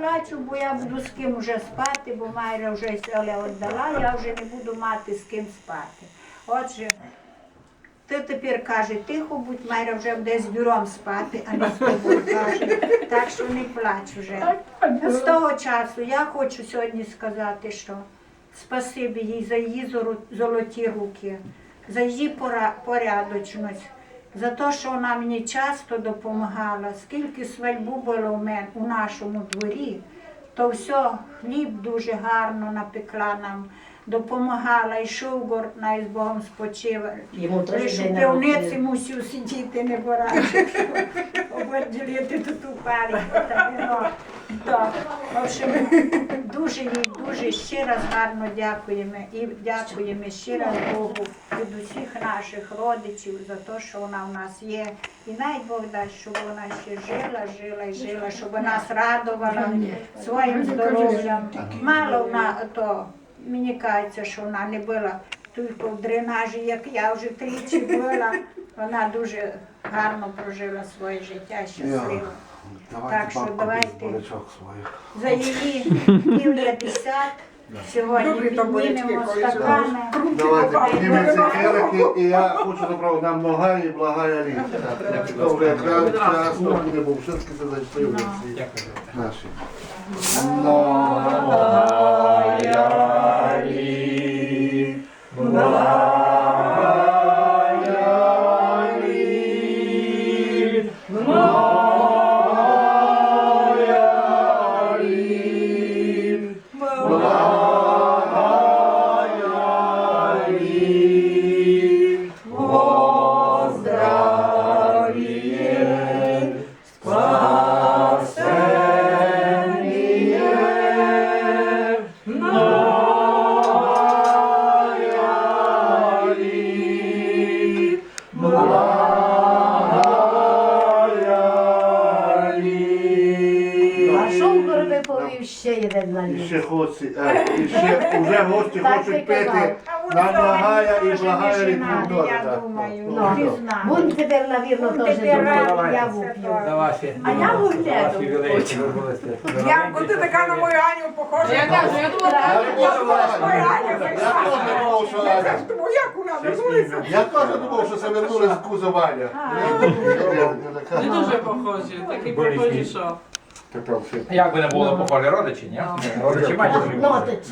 плачу, бо я буду з ким вже спати, бо Майра вже селя віддала, я вже не буду мати з ким спати. Отже, ти тепер каже, тихо будь, Майра вже буде з бюром спати, а не з тобою каже. Так що не плач вже. З того часу я хочу сьогодні сказати, що спасибі їй за її золоті руки, за її порядочність, за те, що вона мені часто допомагала, скільки свадьбу було в мене у нашому дворі, то все, хліб дуже гарно напекла нам, допомагала, і шугор, най з Богом спочив. Йому Лише у пивниці мусив сидіти, не борачи, ободілити тут у парі. Так, в общем, дуже їй дуже ще раз гарно дякуємо і дякуємо ще раз Богу від усіх наших родичів за те, що вона в нас є. І най Бог дасть, щоб вона ще жила, жила і жила, щоб нас радувала своїм здоров'ям. Мало вона то мені кажеться, що вона не була тільки в дренажі, як я вже тричі була. Вона дуже гарно прожила своє життя щасливо. Так що давайте. За її 50 сьогодні піднімемо стакани. Давайте піднімемося келихи, і я хочу направити нам нога і благая літа. Добре, якраз часто буде, бо все це зачитаю всі наші. Ногая літ, благая Виповів ще один на І ще хлопці, е, і ще вже гості Так хочуть казав. пити. Нам благая і благая літвідора. Я думаю, Ну, не знаю. Будь тепер, навірно, теж тепер я це вип'ю. За ваші, А я ювілейні вибулися. Янко, ти така на мою Аню похожа. Я кажу, я думала, Я Я думав, що Я тому як вона вернулася? Я теж думав, що це вернули з куза Ваня. не дуже похожі, такі похожі, що. Як би не було похвалі родичі, ні? Родичі мають. Нотич.